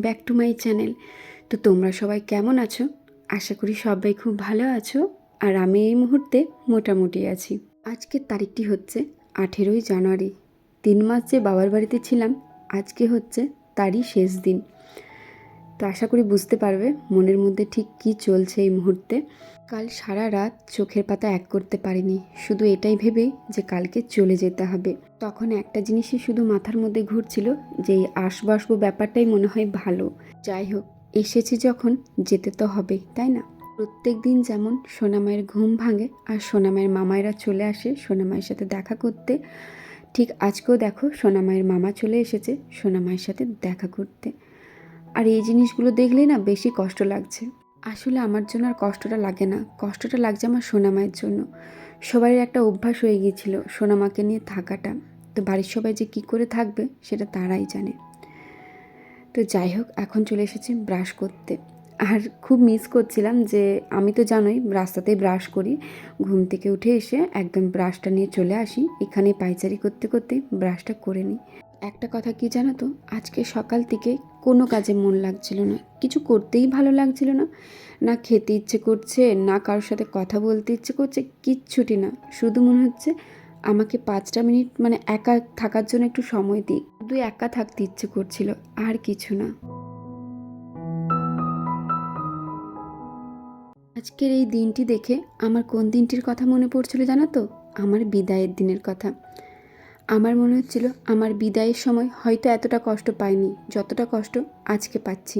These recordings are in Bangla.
Back to my channel. তো তোমরা সবাই কেমন আছো? আশা করি সবাই খুব ভালো আছো আর আমি এই মুহূর্তে মোটামুটি আছি। আজকের তারিখটি হচ্ছে আঠেরোই জানুয়ারি। তিন মাস যে বাবার বাড়িতে ছিলাম, আজকে হচ্ছে তারই শেষ দিন। তো আশা করি বুঝতে পারবে মনের মধ্যে ঠিক কী চলছে এই মুহূর্তে। কাল সারা রাত চোখের পাতা এক করতে পারিনি, শুধু এটাই ভেবেই যে কালকে চলে যেতে হবে। তখন একটা জিনিসই শুধু মাথার মধ্যে ঘুরছিল যে এই আসব আসব ব্যাপারটাই মনে হয় ভালো। যাই হোক, এসেছি যখন, যেতে তো হবেই তাই না? প্রত্যেক দিন যেমন সোনামায়ের ঘুম ভাঙে আর সোনামায়ের মামায়েরা চলে আসে সোনামায়ের সাথে দেখা করতে, ঠিক আজকেও দেখো সোনামায়ের মামা চলে এসেছে সোনামায়ের সাথে দেখা করতে। আর এই জিনিসগুলো দেখলেই না বেশি কষ্ট লাগছে। আসলে আমার জন্য আর কষ্টটা লাগে না। কষ্টটা লাগছে আমার সোনামায়ের জন্য। সবারই একটা অভ্যাস হয়ে গিয়েছিল সোনামাকে নিয়ে থাকাটা। তো বাড়ির সবাই যে কী করে থাকবে সেটা তারাই জানে। তো যাই হোক, এখন চলে এসেছি ব্রাশ করতে। আর খুব মিস করছিলাম যে আমি তো জানোই রাস্তাতেই ব্রাশ করি। ঘুম থেকে উঠে এসে একদম ব্রাশটা নিয়ে চলে আসি। এখানে পাইচারি করতে করতে ব্রাশটা করে নিই। একটা কথা কি জানো তো? আজকে সকাল থেকে কোনো কাজে মন লাগছিল না। কিছু করতেই ভালো লাগছিল না। না খেতে ইচ্ছে করছে, না কারোর সাথে কথা বলতে ইচ্ছে করছে, কিচ্ছুটি না। শুধু মনে হচ্ছে আমাকে পাঁচটা মিনিট মানে একা থাকার জন্য একটু সময় দিই শুধু একা থাকতে ইচ্ছে করছিল, আর কিছু না। আজকের এই দিনটি দেখে আমার কোন দিনটির কথা মনে পড়ছিল জানো তো? আমার বিদায়ের দিনের কথা। আমার মনে হচ্ছিল আমার বিদায়ের সময় হয়তো এতটা কষ্ট পাইনি, যতটা কষ্ট আজকে পাচ্ছি।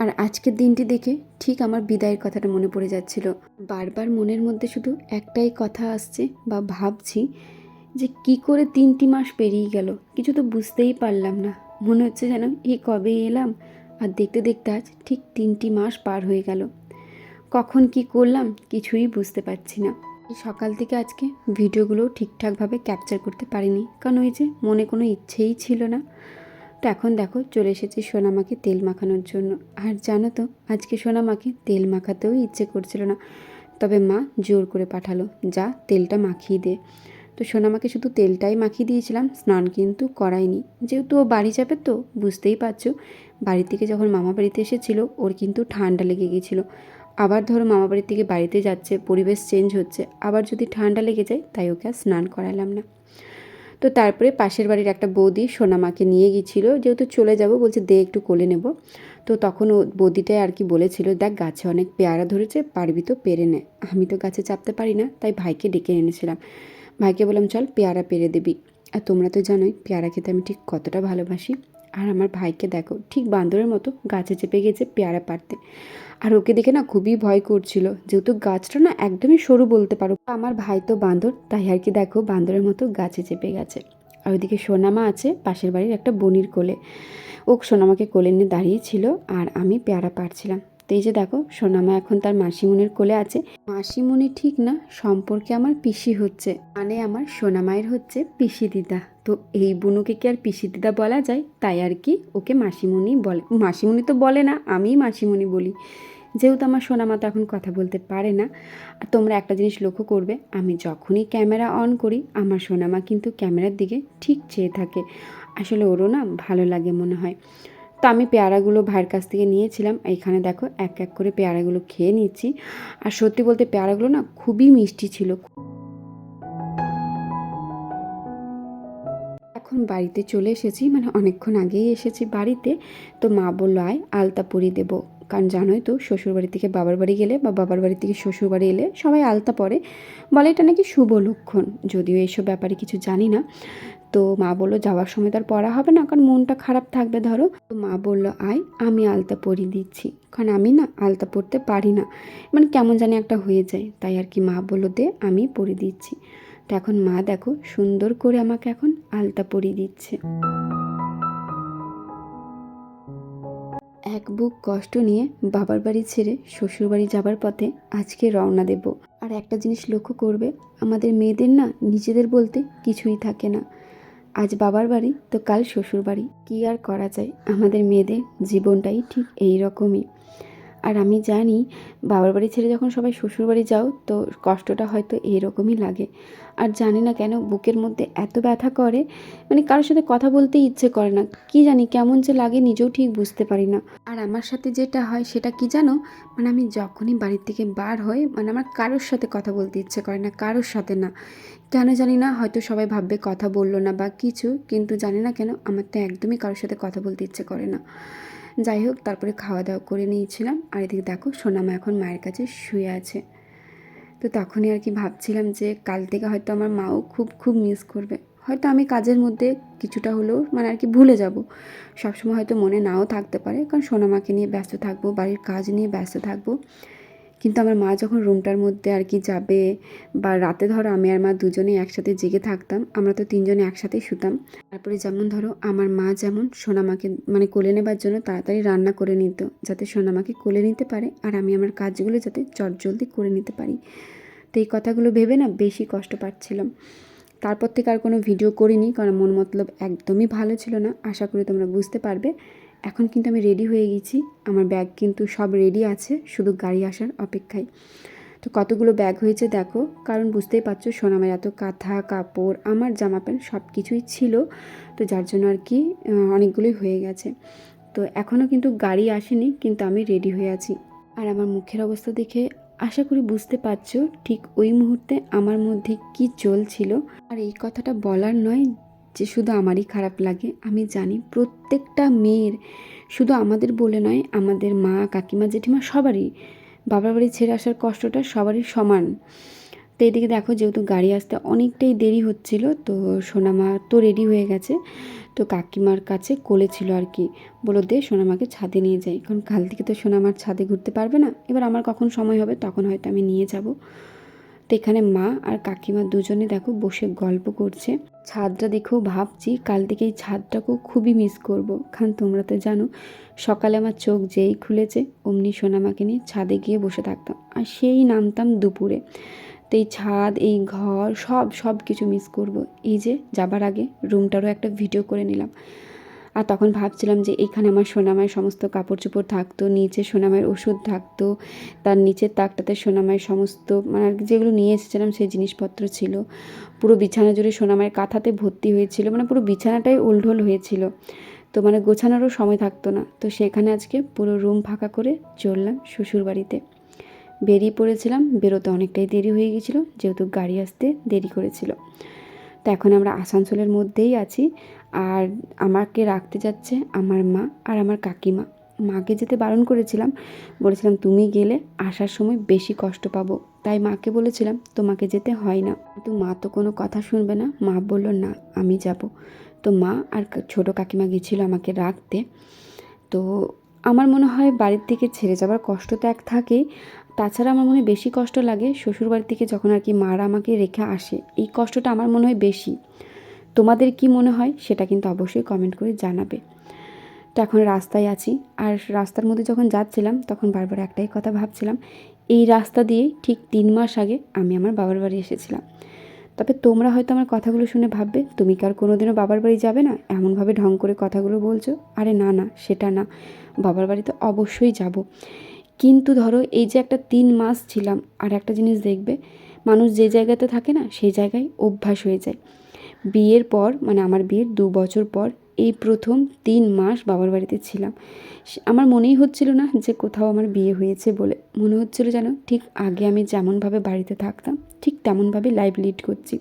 আর আজকের দিনটি দেখে ঠিক আমার বিদায়ের কথাটা মনে পড়ে যাচ্ছিল। বারবার মনের মধ্যে শুধু একটাই কথা আসছে বা ভাবছি যে কি করে তিনটি মাস পেরিয়ে গেল, কিছু তো বুঝতেই পারলাম না। মনে হচ্ছে যেন এই কবে এলাম আর দেখতে দেখতে আজ ঠিক তিনটি মাস পার হয়ে গেল। কখন কি করলাম কিছুই বুঝতে পারছি না। সকাল থেকে আজকে ভিডিওগুলো ঠিকঠাকভাবে ক্যাপচার করতে পারিনি। কারণ ওই যে মনে কোনো ইচ্ছেই ছিল না। তো এখন দেখো, চলে এসেছি সোনামাকে তেল মাখানোর জন্য। আর জানো তো, আজকে সোনামাকে তেল মাখাতেও ইচ্ছে করছিল না। তবে মা জোর করে পাঠালো, যা, তেলটা মাখিয়ে দে। তো সোনামাকে শুধু তেলটাই মাখিয়ে দিয়েছিলাম, স্নান কিন্তু করাইনি যেহেতু ও বাড়ি যাবে তো, বুঝতেই পারছ। বাড়ি থেকে যখন মামা বাড়িতে এসেছিল, ওর কিন্তু ঠান্ডা লেগে গিয়েছিল আবার ধরো মামা বাড়ির থেকে বাড়িতে যাচ্ছে, পরিবেশ চেঞ্জ হচ্ছে, আবার যদি ঠান্ডা লেগে যায় তাই ওকে আর স্নান করালাম না। তো তারপরে পাশের বাড়ির একটা বৌদি সোনামাকে নিয়ে গিয়েছিল, যেহেতু চলে যাব বলছে দে একটু কোলে নেব। তো তখন ও বৌদিটাই আর কি বলেছিল, দেখ গাছে অনেক পেয়ারা ধরেছে, পারবি তো পেরে নে। আমি তো গাছে চাপতে পারি না, তাই ভাইকে ডেকে এনেছিলাম। ভাইকে বললাম, চল পেয়ারা পেরে দিবি। আর তোমরা তো জানোই, পেয়ারা খেতে আমি ঠিক কতটা ভালোবাসি। আর আমার ভাইকে দেখো, ঠিক বান্দরের মতো গাছে চেপে গেছে পেয়ারা পারতে আর ওকে দেখে না খুবই ভয় করছিল, যেহেতু গাছটা না একদমই সরু বলতে পারো। আমার ভাই তো বান্দর, তাই আর কি দেখো বান্দরের মতো গাছে চেপে গেছে। আর ওইদিকে সোনামা আছে পাশের বাড়ির একটা বনির কোলে। ও সোনামাকে কোলে নিয়ে দাঁড়িয়েছিল আর আমি পেয়ারা পারছিলাম তো এই যে দেখো, সোনামা এখন তার মাসিমুনির কোলে আছে। মাসিমুনি ঠিক না, সম্পর্কে আমার পিসি হচ্ছে। মানে আমার সোনামায়ের হচ্ছে পিসি দিদা। তো এই বুনুকে কি আর পিসি দিদা বলা যায়? তাই আর কি ওকে মাসিমুনি বলে। মাসিমুনি তো বলে না আমি মাসিমুনি বলি। যেহেতু আমার সোনামা তো এখন কথা বলতে পারে না, আর তোমরা একটা জিনিস লক্ষ্য করবে, আমি যখনই ক্যামেরা অন করি, আমার সোনামা কিন্তু ক্যামেরার দিকে ঠিক চেয়ে থাকে। আসলে ওরও না ভালো লাগে মনে হয়। তো আমি পেয়ারাগুলো ভাইয়ের কাছ থেকে নিয়েছিলাম, এখানে দেখো এক এক করে পেয়ারাগুলো খেয়ে নিচ্ছি। আর সত্যি বলতে পেয়ারাগুলো না খুবই মিষ্টি ছিল। এখন বাড়িতে চলে এসেছি মানে অনেকক্ষণ আগেই এসেছি বাড়িতে, তো মা বলল, আয়, আলতা পরি দেবো। কারণ জানোই তো, শ্বশুর বাড়ি থেকে বাবার বাড়ি গেলে বা বাবার বাড়ি থেকে শ্বশুর বাড়ি এলে সবাই আলতা পরে। বলে এটা নাকি শুভ লক্ষণ, যদিও এইসব ব্যাপারে কিছু জানি না। তো মা বলল, যাওয়ার সময় তার পড়া হবে না, কারণ মনটা খারাপ থাকবে, ধরো। তো মা বলল, আয়, আমি আলতা পরিয়ে দিচ্ছি। কারণ আমি না আলতা পরতে পারি না। মানে কেমন জানি একটা হয়ে যায়। তাই আর কি মা বলল, দে, আমি পরিয়ে দিচ্ছি। তো এখন মা দেখো সুন্দর করে আমাকে এখন আলতা পরিয়ে দিচ্ছে। এক বুক কষ্ট নিয়ে বাবার বাড়ি ছেড়ে শ্বশুর বাড়ি যাবার পথে আজকে রওনা দেব। আর একটা জিনিস লক্ষ্য করবে, আমাদের মেয়েদের না নিজেদের বলতে কিছুই থাকে না। আজ বাবার বাড়ি, তো কাল শ্বশুর বাড়ি। কী আর করা যায়? আমাদের মেয়েদের জীবনটাই ঠিক এই রকমই। আর আমি জানি বাবার বাড়ি ছেড়ে যখন সবাই শ্বশুর বাড়ি যাও, তো কষ্টটা হয়তো এরকমই লাগে। আর জানি না কেন বুকের মধ্যে এত ব্যথা করে মানে কারোর সাথে কথা বলতে ইচ্ছে করে না। কি জানি কেমন যে লাগে নিজেও ঠিক বুঝতে পারি না। আর আমার সাথে যেটা হয় সেটা কি জানো? মানে আমি যখনই বাড়ির থেকে বার হই মানে আমার কারোর সাথে কথা বলতে ইচ্ছে করে না, কারোর সাথে না। কেন জানি না, হয়তো সবাই ভাববে কথা বলল না বা কিছু, কিন্তু জানি না কেন আমার তো একদমই কারোর সাথে কথা বলতে ইচ্ছে করে না। যাই হোক, তারপরে খাওয়া দাওয়া করে নিয়েছিলাম। আর এদিকে দেখো, সোনামা এখন মায়ের কাছে শুয়ে আছে। তো তখনই আর কি ভাবছিলাম যে কাল থেকে হয়তো আমার মাও খুব খুব মিস করবে। হয়তো আমি কাজের মধ্যে কিছুটা হলেও মানে আর কি ভুলে যাব। সবসময় হয়তো মনে নাও থাকতে পারে। কারণ সোনামাকে নিয়ে ব্যস্ত থাকব, বাড়ির কাজ নিয়ে ব্যস্ত থাকব। কিন্তু আমার মা যখন রুমটার মধ্যে আর কি যাবে বা রাতে ধরো আমি আর মা দুজনেই একসাথে জেগে থাকতাম, আমরা তো তিনজনে একসাথেই শুতাম। তারপরে যেমন ধরো আমার মা যেমন সোনামাকে মানে কোলে নেবার জন্য তাড়াতাড়ি রান্না করে নিত, যাতে সোনামাকে কোলে নিতে পারে আর আমি আমার কাজগুলো যাতে চটজলদি করে নিতে পারি। তো এই কথাগুলো ভেবে না বেশি কষ্ট পাচ্ছিলাম। তারপর থেকে আর কোনো ভিডিও করিনি, কারণ মন মতলব একদমই ভালো ছিল না। আশা করি তোমরা বুঝতে পারবে। এখন কিন্তু আমি রেডি হয়ে গেছি। আমার ব্যাগ কিন্তু সব রেডি আছে, শুধু গাড়ি আসার অপেক্ষায়। তো কতগুলো ব্যাগ হয়েছে দেখো, কারণ বুঝতেই পারছ সোনামের এত কাঁথা, কাপড়, আমার জামা প্যান্ট সব কিছুই ছিল। তো যার জন্য আর কি অনেকগুলোই হয়ে গেছে। তো এখনও কিন্তু গাড়ি আসেনি, কিন্তু আমি রেডি হয়ে আছি। আর আমার মুখের অবস্থা দেখে আশা করি বুঝতে পারছ, ঠিক ওই মুহূর্তে আমার মধ্যে কি চলছিল। আর এই কথাটা বলার নয় যে শুধু আমারই খারাপ লাগে, আমি জানি প্রত্যেকটা মেয়ের শুধু আমাদের বলে নয়, আমাদের মা, কাকিমা, জেঠিমা সবারই, বাবার বাড়ি ছেড়ে আসার কষ্টটা সবারই সমান। তো এদিকে দেখো যেহেতু গাড়ি আসতে অনেকটাই দেরি হচ্ছিল, তো সোনামা তো রেডি হয়ে গেছে। তো কাকিমার কাছে কোলে ছিল আর কি, বলো দে সোনামাকে ছাদে নিয়ে যাই। কারণ কাল থেকে তো সোনামার ছাদে ঘুরতে পারবে না, এবার আমার কখন সময় হবে তখন হয়তো আমি নিয়ে যাব। তো এখানে মা আর কাকিমা দুজনে দেখো বসে গল্প করছে। ছাদটা দেখেও ভাবছি, কাল থেকে এই ছাদটাকেও খুবই মিস করব। খান, তোমরা তো জানো, সকালে আমার চোখ যেই খুলেছে, অমনি সোনামাকে নিয়ে ছাদে গিয়ে বসে থাকতাম। আর সেই নামতাম দুপুরে। তো এই ছাদ, এই ঘর, সব সব কিছু মিস করব। এই যে, যাবার আগে রুমটারও একটা ভিডিও করে নিলাম। আর তখন ভাবছিলাম যে এখানে আমার সোনামায়ের সমস্ত কাপড় চোপড় থাকতো, নিচে সোনামায়ের ওষুধ থাকতো, তার নিচের তাকটাতে সোনামায়ের সমস্ত মানে আর যেগুলো নিয়ে এসেছিলাম সেই জিনিসপত্র ছিল। পুরো বিছানা জুড়ে সোনামায়ের কাঁথাতে ভর্তি হয়েছিল মানে পুরো বিছানাটাই ওলঢোল হয়েছিল। তো মানে গোছানোরও সময় থাকতো না। তো সেখানে আজকে পুরো রুম ফাঁকা করে চললাম শ্বশুর বাড়িতে বেরিয়ে পড়েছিলাম, বেরোতে অনেকটাই দেরি হয়ে গেছিল, যেহেতু গাড়ি আসতে দেরি করেছিল। তো এখন আমরা আসানসোলের মধ্যেই আছি। আর আমাকে রাখতে যাচ্ছে আমার মা আর আমার কাকিমা। মাকে যেতে বারণ করেছিলাম, বলেছিলাম তুমি গেলে আসার সময় বেশি কষ্ট পাবো। তাই মাকে বলেছিলাম, তোমাকে যেতে হয় না। কিন্তু মা তো কোনো কথা শুনবে না। মা বলল, না, আমি যাব। তো মা আর ছোট কাকিমা গেছিল আমাকে রাখতে। তো আমার মনে হয় বাড়ির থেকে ছেড়ে যাবার কষ্ট তো এক থাকেই তাছাড়া আমার মনে হয় বেশি কষ্ট লাগে। শ্বশুরবাড়ি থেকে যখন আর কি মারা আমাকে রেখে আসে, এই কষ্টটা আমার মনে হয় বেশি। তোমাদের কি মনে হয় সেটা কিন্তু অবশ্যই কমেন্ট করে জানাবে। তো এখন রাস্তায় আছি, আর রাস্তার মধ্যে যখন যাচ্ছিলাম তখন বারবার একটাই কথা ভাবছিলাম, এই রাস্তা দিয়েই ঠিক তিন মাস আগে আমি আমার বাবার বাড়ি এসেছিলাম। তবে তোমরা হয়তো আমার কথাগুলো শুনে ভাববে, তুমি কি আর কোনোদিনও বাবার বাড়ি যাবে না? এমনভাবে ঢং করে কথাগুলো বলছো? আরে না না, সেটা না। বাবার বাড়িতে অবশ্যই যাব। কিন্তু ধরো এই যে একটা তিন মাস ছিলাম, আর একটা জিনিস দেখবে, মানুষ যে জায়গাতে থাকে না, সেই জায়গায় অভ্যাস হয়ে যায়। বিয়ের পর মানে আমার বিয়ের দু বছর পর, এই প্রথম তিন মাস বাবার বাড়িতে ছিলাম। আমার মনেই হচ্ছিল না যে কোথাও আমার বিয়ে হয়েছে বলে। মনে হচ্ছিল যেন ঠিক আগে আমি যেমনভাবে বাড়িতে থাকতাম, ঠিক তেমনভাবে লাইফ লিড করছি।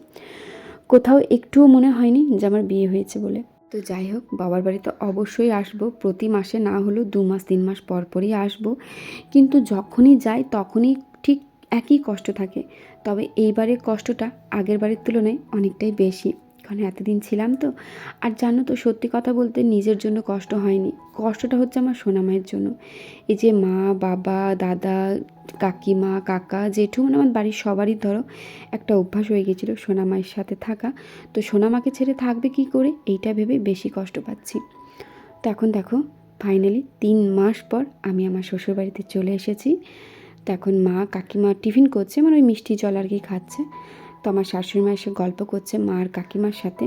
কোথাও একটুও মনে হয়নি যে আমার বিয়ে হয়েছে বলে। তো যাই হোক, বাবার বাড়িতে অবশ্যই আসব। প্রতি মাসে না হলেও দু মাস, তিন মাস পর পরই আসব। কিন্তু যখনই যাই তখনই ঠিক একই কষ্ট থাকে। তবে এইবারের কষ্টটা আগের বারের তুলনায় অনেকটাই বেশি। কারণ এতদিন ছিলাম তো। আর জানো তো, সত্যি কথা বলতে নিজের জন্য কষ্ট হয়নি। কষ্টটা হচ্ছে আমার সোনামায়ের জন্য। এই যে মা, বাবা, দাদা, কাকিমা, কাকা, জেঠু মানে আমার বাড়ির সবারই ধরো একটা অভ্যাস হয়ে গেছিল সোনামায়ের সাথে থাকা। তো সোনামাকে ছেড়ে থাকবে কি করে? এইটা ভেবে বেশি কষ্ট পাচ্ছি। তো এখন দেখো ফাইনালি তিন মাস পর আমি আমার শ্বশুরবাড়িতে চলে এসেছি। তো এখন মা কাকিমা টিফিন করছে মানে ওই মিষ্টি জল আর কি খাচ্ছে। তো আমার শাশুড়ি মা এসে গল্প করছে মা আর কাকিমার সাথে।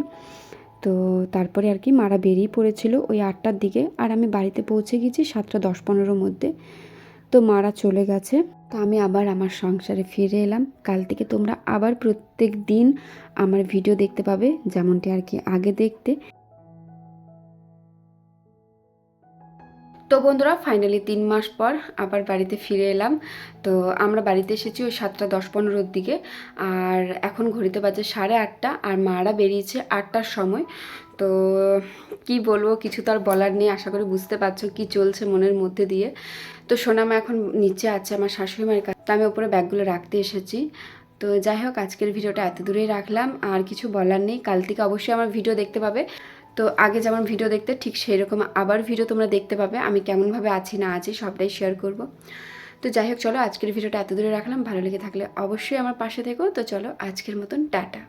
তো তারপরে আর কি মারা বেরিয়ে পড়েছিল ওই আটটার দিকে। আর আমি বাড়িতে পৌঁছে গেছি সাতটা দশ পনেরোর মধ্যে। তো মারা চলে গেছে। তো আমি আবার আমার সংসারে ফিরে এলাম। কাল থেকে তোমরা আবার প্রত্যেক দিন আমার ভিডিও দেখতে পাবে, যেমনটি আর কি আগে দেখতে। তো বন্ধুরা ফাইনালি তিন মাস পর আবার বাড়িতে ফিরে এলাম। তো আমরা বাড়িতে এসেছি ওই সাতটা দশ পনেরোর দিকে। আর এখন ঘড়িতে বাজে সাড়ে আটটা আর মারা বেরিয়েছে আটটার সময়। তো কি বলব, কিছু তো আর বলার নেই, আশা করি বুঝতে পারছ কি চলছে মনের মধ্যে দিয়ে। তো সোনামা এখন নিচে আছে আমার শাশুড়ি মায়ের কাছে। তো আমি ওপরে ব্যাগগুলো রাখতে এসেছি। তো যাই হোক, আজকের ভিডিওটা এত দূরেই রাখলাম। আর কিছু বলার নেই, কাল থেকে অবশ্যই আমার ভিডিও দেখতে পাবে। তো আগে যেমন ভিডিও দেখতে, ঠিক সেই রকম আবার ভিডিও তোমরা দেখতে পাবে। আমি কেমনভাবে আছি, না আছি, সবটাই শেয়ার করব। তো যাই হোক, চলো আজকের ভিডিওটা এত দূরে রাখলাম। ভালো লেগে থাকলে অবশ্যই আমার পাশে থেকো। তো চলো আজকের মতন, টাটা।